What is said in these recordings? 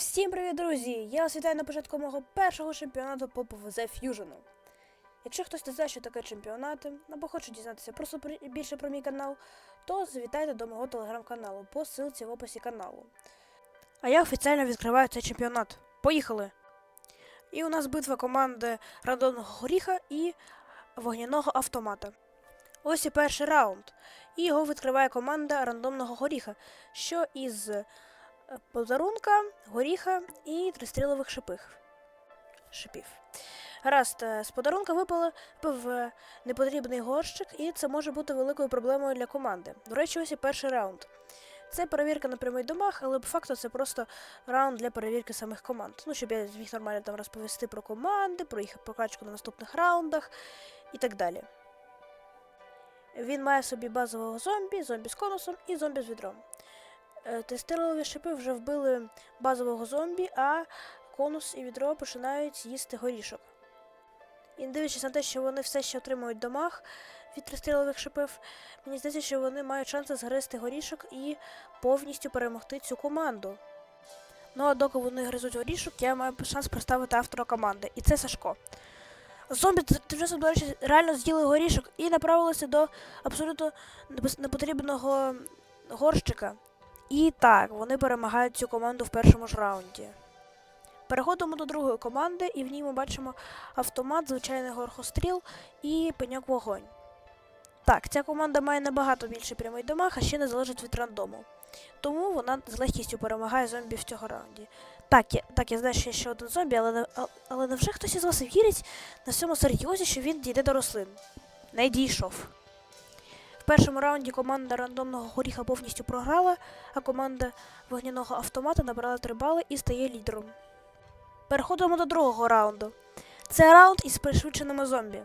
Всім привіт, друзі! Я вас вітаю на початку мого першого чемпіонату по ПВЗ Ф'южену. Якщо хтось не знає, що таке чемпіонати, або хоче дізнатися просто про- більше про мій канал, то завітайте до мого телеграм-каналу по ссылці в описі каналу. А я офіційно відкриваю цей чемпіонат. Поїхали! І у нас битва команди рандомного горіха і вогняного автомата. Ось і перший раунд. І його відкриває команда рандомного горіха, що із е, подарунка, горіха і тристрілових шипих. Шипів. Гаразд, е, з подарунка випало в непотрібний горщик, і це може бути великою проблемою для команди. До речі, ось і перший раунд. Це перевірка на прямий домах, але по факту це просто раунд для перевірки самих команд. Ну, щоб я зміг нормально там розповісти про команди, про їх прокачку на наступних раундах і так далі. Він має собі базового зомбі, зомбі з конусом і зомбі з відром. Е, Тестирові шипи вже вбили базового зомбі, а конус і відро починають їсти горішок. І не дивлячись на те, що вони все ще отримують домах від тристрілових шипів, мені здається, що вони мають шанси згризти горішок і повністю перемогти цю команду. Ну а доки вони гризуть горішок, я маю шанс представити автора команди, і це Сашко. Зомбі тим до речі, реально з'їли горішок і направилися до абсолютно непотрібного горщика. І так, вони перемагають цю команду в першому ж раунді. Переходимо до другої команди, і в ній ми бачимо автомат, звичайний горхостріл і пеньок вогонь. Так, ця команда має набагато більше прямий домах, а ще не залежить від рандому. Тому вона з легкістю перемагає зомбі в цього раунді. Так, я, так, я знаю, що є ще один зомбі, але, не- але невже хтось із вас вірить на всьому серйозі, що він дійде до рослин? Не дійшов. Першому раунді команда рандомного горіха повністю програла, а команда вогняного автомата набрала 3 бали і стає лідером. Переходимо до другого раунду. Це раунд із пришвидшеними зомбі.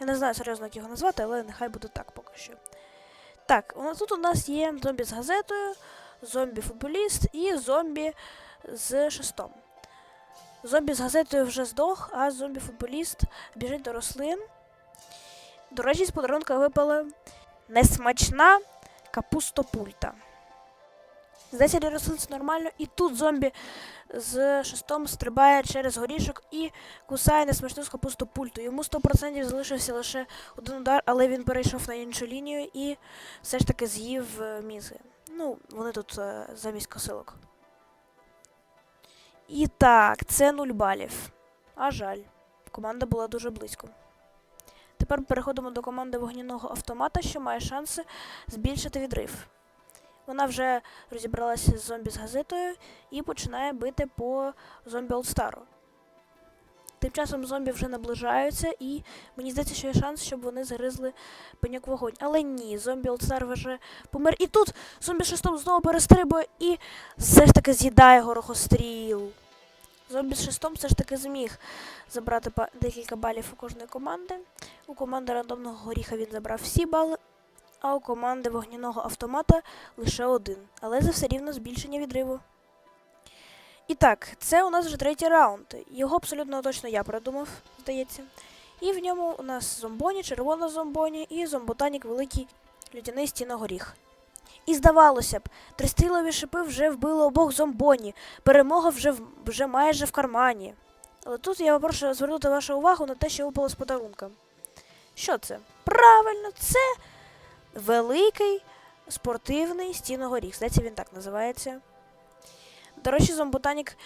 Я не знаю серйозно, як його назвати, але нехай буде так поки що. Так, тут у нас є зомбі з газетою, зомбі-футболіст і зомбі з шестом. Зомбі з газетою вже здох, а зомбі-футболіст біжить до рослин. До речі, з подарунка випала несмачна капустопульта. Здається, це нормально. І тут зомбі з шестом стрибає через горішок і кусає несмачну капустопульту. Йому 100% залишився лише один удар, але він перейшов на іншу лінію і все ж таки з'їв е, мізи. Ну, вони тут е, замість косилок. І так, це 0 балів. А жаль, команда була дуже близько. Тепер переходимо до команди вогняного автомата, що має шанси збільшити відрив. Вона вже розібралася з зомбі з газетою і починає бити по зомбі Олстару. Тим часом зомбі вже наближаються, і мені здається, що є шанс, щоб вони загризли пеньок вогонь. Але ні, зомбі Олстар вже помер. І тут зомбі шестом знову перестрибує і все ж таки з'їдає горохостріл. Зомбі з шестом все ж таки зміг забрати декілька балів у кожної команди. У команди рандомного горіха він забрав всі бали, а у команди вогняного автомата лише один. Але за все рівно збільшення відриву. І так, це у нас вже третій раунд. Його абсолютно точно я придумав, здається. І в ньому у нас зомбоні, червона зомбоні і зомботанік великий людяний стіногоріх. І здавалося б, тристрілові шипи вже вбили обох зомбоні. Перемога вже, вже майже в кармані. Але тут я прошу звернути вашу увагу на те, що випало з подарунка. Що це? Правильно, це великий спортивний стіногоріх. Здається, він так називається. До речі, зомботанік,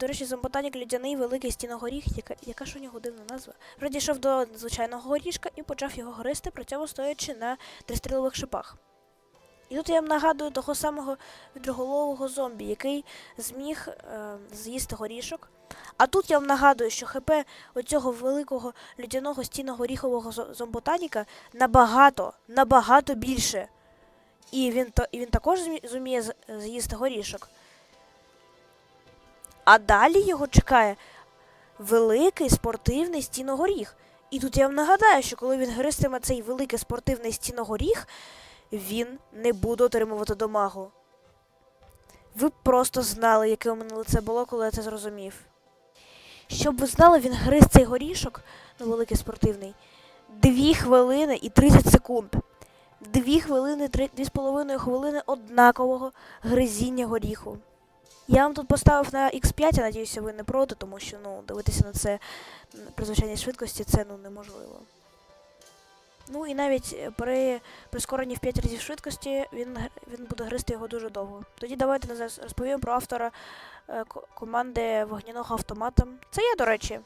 до речі, зомботанік людяний великий стіногоріх, яка, яка ж у нього дивна назва. Вже дійшов до звичайного горішка і почав його гризти, при цьому стоячи на тристрілових шипах. І тут я вам нагадую того самого відроголового зомбі, який зміг е, з'їсти горішок. А тут я вам нагадую, що ХП оцього великого людяного стіногоріхового зо- зомботаніка набагато, набагато більше. І він, і він також зуміє з'їсти горішок. А далі його чекає великий спортивний стіногоріх. І тут я вам нагадаю, що коли він гристиме цей великий спортивний стіногоріх, він не буде отримувати домагу. Ви просто знали, яке у мене лице було, коли я це зрозумів. Щоб ви знали, він гриз цей горішок, ну великий спортивний, 2 хвилини і 30 секунд. 2 хвилини, 2,5 хвилини однакового гризіння горіху. Я вам тут поставив на X5, я надіюся, ви не проти, тому що ну, дивитися на це при звичайній швидкості це ну, неможливо. Ну і навіть е, при прискоренні в 5 разів швидкості він, він буде гристи його дуже довго. Тоді давайте зараз розповім про автора е, команди вогняного автомата. Це я, до речі.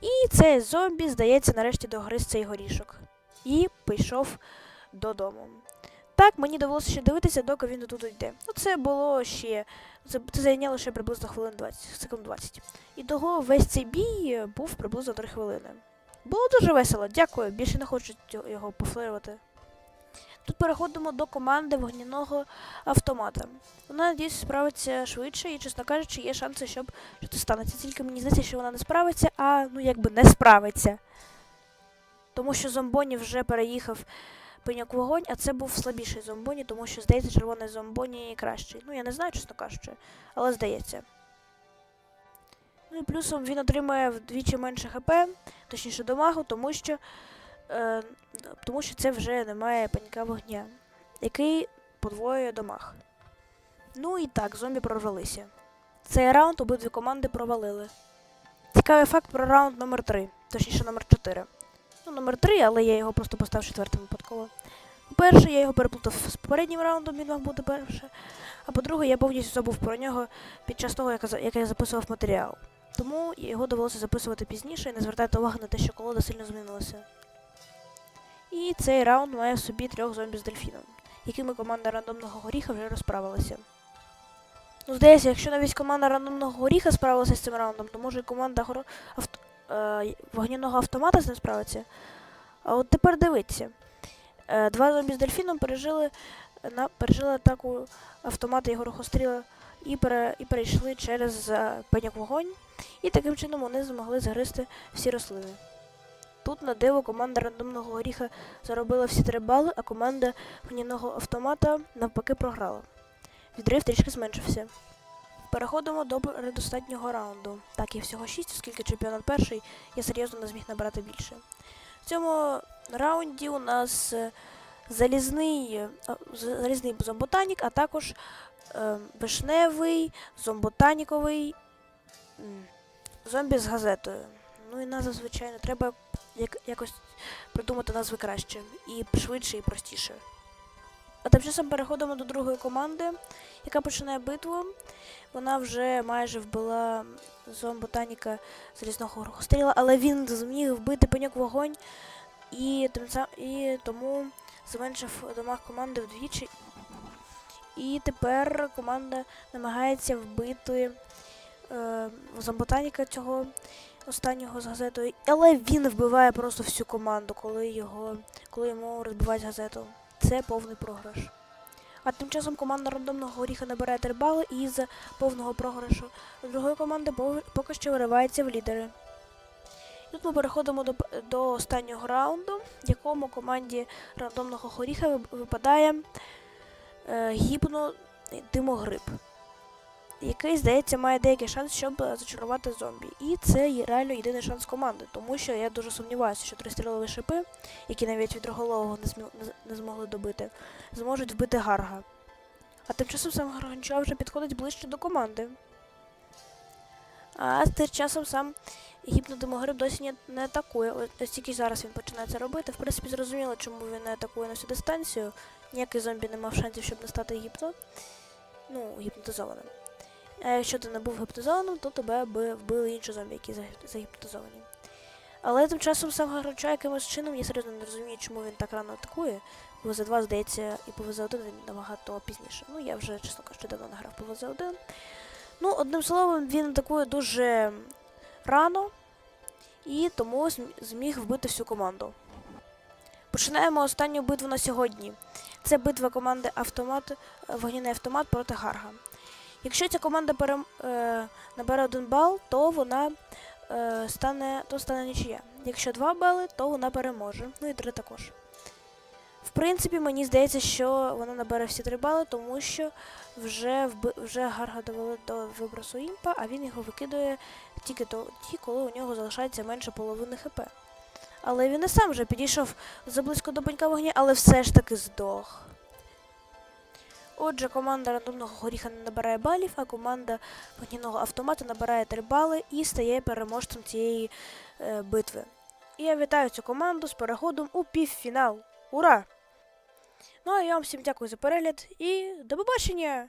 І цей зомбі, здається, нарешті догриз цей горішок. І пішов додому. Так, мені довелося ще дивитися, доки він тут йде. Ну, це було ще. Це, це зайняло ще приблизно хвилин 20, секунд 20. І того весь цей бій е, був приблизно 3 хвилини. Було дуже весело, дякую. Більше не хочу його пофлирувати. Тут переходимо до команди вогняного автомата. Вона, надіюсь, справиться швидше і, чесно кажучи, є шанси, щоб що це станеться. Тільки мені здається, що вона не справиться, а ну якби не справиться. Тому що зомбоні вже переїхав пеняк вогонь, а це був слабіший зомбоні, тому що, здається, червоний зомбоні кращий. Ну, я не знаю, чесно кажучи, але здається. Ну і плюсом він отримує вдвічі менше ХП, точніше дамагу, тому що, е, тому що це вже немає паніка вогня, який подвоює дамаг. Ну і так, зомбі прорвалися. Цей раунд обидві команди провалили. Цікавий факт про раунд номер 3, точніше номер 4. Ну, номер 3, але я його просто поставив четвертим випадково. По-перше, я його переплутав з попереднім раундом, він мав бути перше. А по-друге, я повністю забув про нього під час того, як я записував матеріал. Тому його довелося записувати пізніше і не звертайте уваги на те, що колода сильно змінилася. І цей раунд має в собі трьох зомбі з дельфіном, якими команда рандомного горіха вже розправилася. Ну, здається, якщо навіть команда рандомного горіха справилася з цим раундом, то може і команда горо... авто... е... вогняного автомата з ним справиться. А от тепер дивіться. Е, Два зомбі з дельфіном пережили, на... пережили атаку автомата і горохостріла і, пере... і перейшли через е, пеняк вогонь. І таким чином вони змогли загризти всі рослини. Тут на диво команда рандомного горіха заробила всі три бали, а команда гніного автомата навпаки програла. Відрив трішки зменшився. Переходимо до передостатнього раунду. Так, є всього 6, оскільки чемпіонат перший, я серйозно не зміг набрати більше. В цьому раунді у нас е, залізний, е, залізний зомботанік, а також е, вишневий, зомботаніковий зомбі з газетою. Ну і назва, звичайно, треба як, якось придумати назви краще. І швидше, і простіше. А тим часом переходимо до другої команди, яка починає битву. Вона вже майже вбила зомботаніка залізного горохостріла, але він зміг вбити пеньок вогонь і, тим сам, і тому зменшив дамаг команди вдвічі. І тепер команда намагається вбити е, зомботаніка цього останнього з газетою. Але він вбиває просто всю команду, коли його, коли йому розбивають газету. Це повний програш. А тим часом команда рандомного горіха набирає три бали і з повного програшу другої команди поки що виривається в лідери. Тут ми переходимо до, до останнього раунду, в якому команді рандомного горіха випадає е, гіпно димогриб, який, здається, має деякий шанс, щоб зачарувати зомбі. І це реально єдиний шанс команди, тому що я дуже сумніваюся, що тристрілові шипи, які навіть від роголового не, змі- не змогли добити, зможуть вбити гарга. А тим часом сам Гарганчуа вже підходить ближче до команди. А тим часом сам гіпнодимогриб досі не, атакує. Ось- тільки зараз він починає це робити. В принципі, зрозуміло, чому він не атакує на всю дистанцію. Ніякий зомбі не мав шансів, щоб не стати гіпно. Ну, гіпнотизованим. А якщо ти не був гіпнотизованим, то тебе би вбили інші зомбі, які загіп- загіпнотизовані. Але тим часом сам Гарганчуа якимось чином, я серйозно не розумію, чому він так рано атакує. По ВЗ2, здається, і по ВЗ1 він набагато пізніше. Ну, я вже, чесно кажучи, давно не грав по ВЗ1. Ну, одним словом, він атакує дуже рано і тому зміг вбити всю команду. Починаємо останню битву на сьогодні. Це битва команди автомат, е, вогняний автомат проти Гарга. Якщо ця команда перем, е, набере один бал, то вона е, стане, то стане нічия. Якщо два бали, то вона переможе. Ну і три також. В принципі, мені здається, що вона набере всі три бали, тому що вже вби... вже гарга довели до вибросу імпа, а він його викидує тільки тоді, коли у нього залишається менше половини хп. Але він і сам вже підійшов заблизько до банька вогня, але все ж таки здох. Отже, команда рандомного горіха не набирає балів, а команда вогняного автомата набирає 3 бали і стає переможцем цієї е, битви. І я вітаю цю команду з переходом у півфінал. Ура! Ну а я вам всім дякую за перегляд і до побачення!